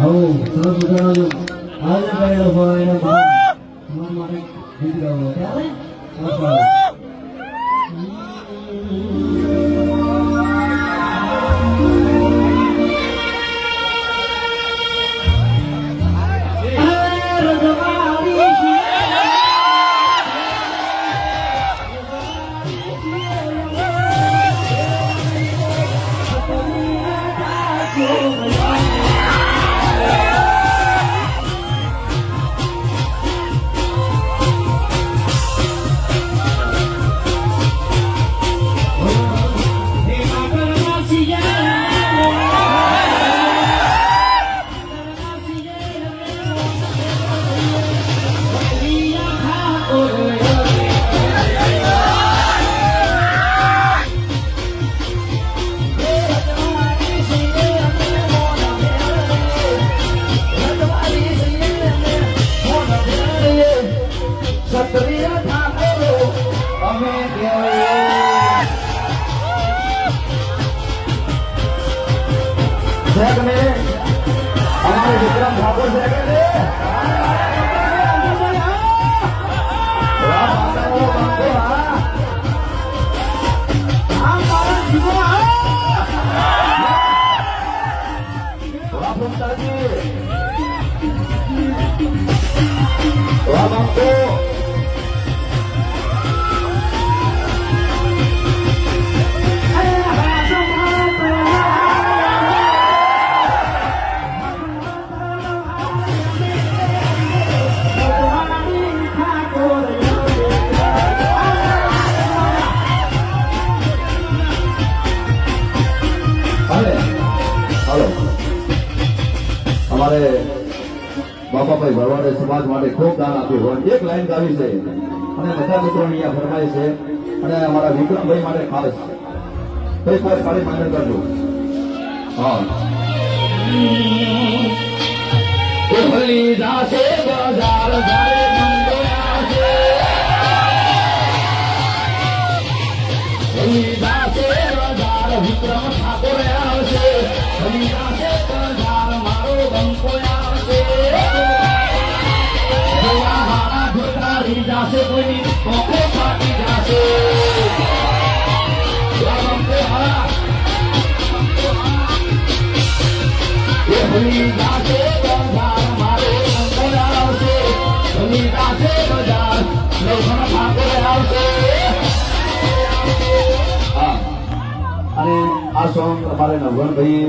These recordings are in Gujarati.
આવું સરસ મજાનો જો. આજે કરેલો હોય એને બા તમારા માટે ગીત ગાવું. ત્યારે ક્ષત્રિય ઠાકોરો અમે છે અમારે વિક્રમ ઠાકોર છે અમારે બાપાભાઈ ભરવાડે સમાજ માટે ખૂબ દાન આપ્યું હોય. એક લાઈન ગાવી છે. અને બધા મિત્રો અહીંયા ફરમાય છે. અને અમારા વિક્રમભાઈ માટે ખાસ. છે કઈ ખાલી માન્ય કરજો. હા. બજાર જારે અને આ સોંગ અમારે નવગણભાઈ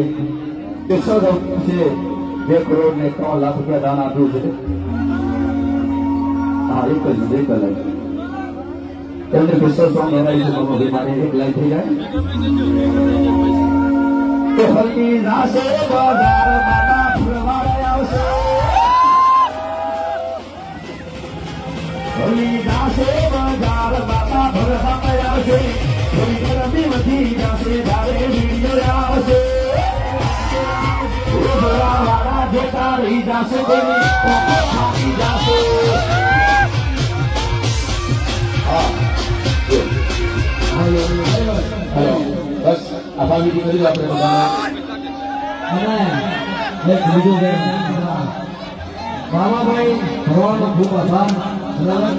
કેશવ છે બે કરોડ ને ત્રણ લાખ રૂપિયા દાન આપ્યું છે. હા, એક જ, એક એના વિશે નવગણભાઈ માટે એક લાઈન થઈ જાય. કે નાશે બજાર માતા ફૂલવાડે આવશે. હરી નાશે બજાર માતા ભરવાડે આવશે. હરી ગરમી વધી જશે જ્યારે વીડિયો આવશે. ઉભરા વાળા જોતા રહી જશે તેની કોકો ફાટી જશે. હા. આ ભાગીદી કરી આપણે અને એક બીજું કે બાબાભાઈ ભરવાનો ખૂબ આભાર. બરાબર?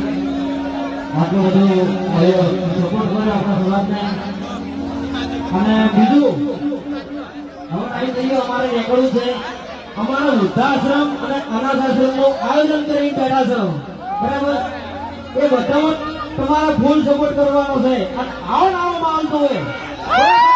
આટલું બધું સપોર્ટ કર્યો આપણા સમાજને. અને બીજું, હવે આવી જઈએ અમારે રેકોર્ડ છે. અમારા વૃદ્ધાશ્રમ અને અનાથાશ્રમનું આયોજન કરી બેઠા બરાબર? એ બધામાં તમારા ફૂલ સપોર્ટ કરવાનો છે. અને આવો આવો માહોલ તો હોય.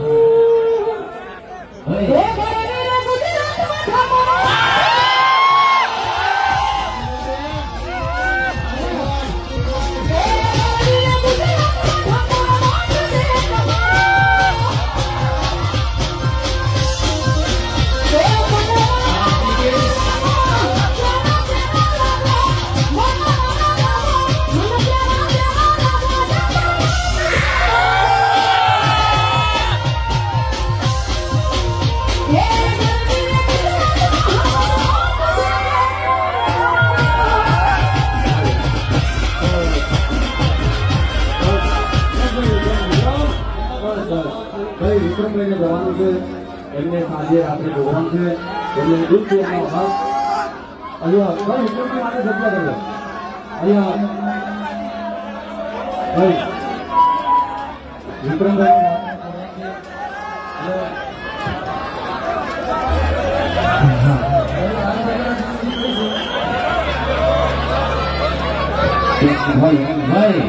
જવાનું છે. એમને સાંજે રાત્રે પ્રોગ્રામ છે. એમને દૂધ છે એમનો અહીંયા ભાઈ વિક્રમભાઈ માટે જગ્યા રહ્યો અહીંયા. ભાઈ વિક્રમભાઈ. ભાઈ ભાઈ.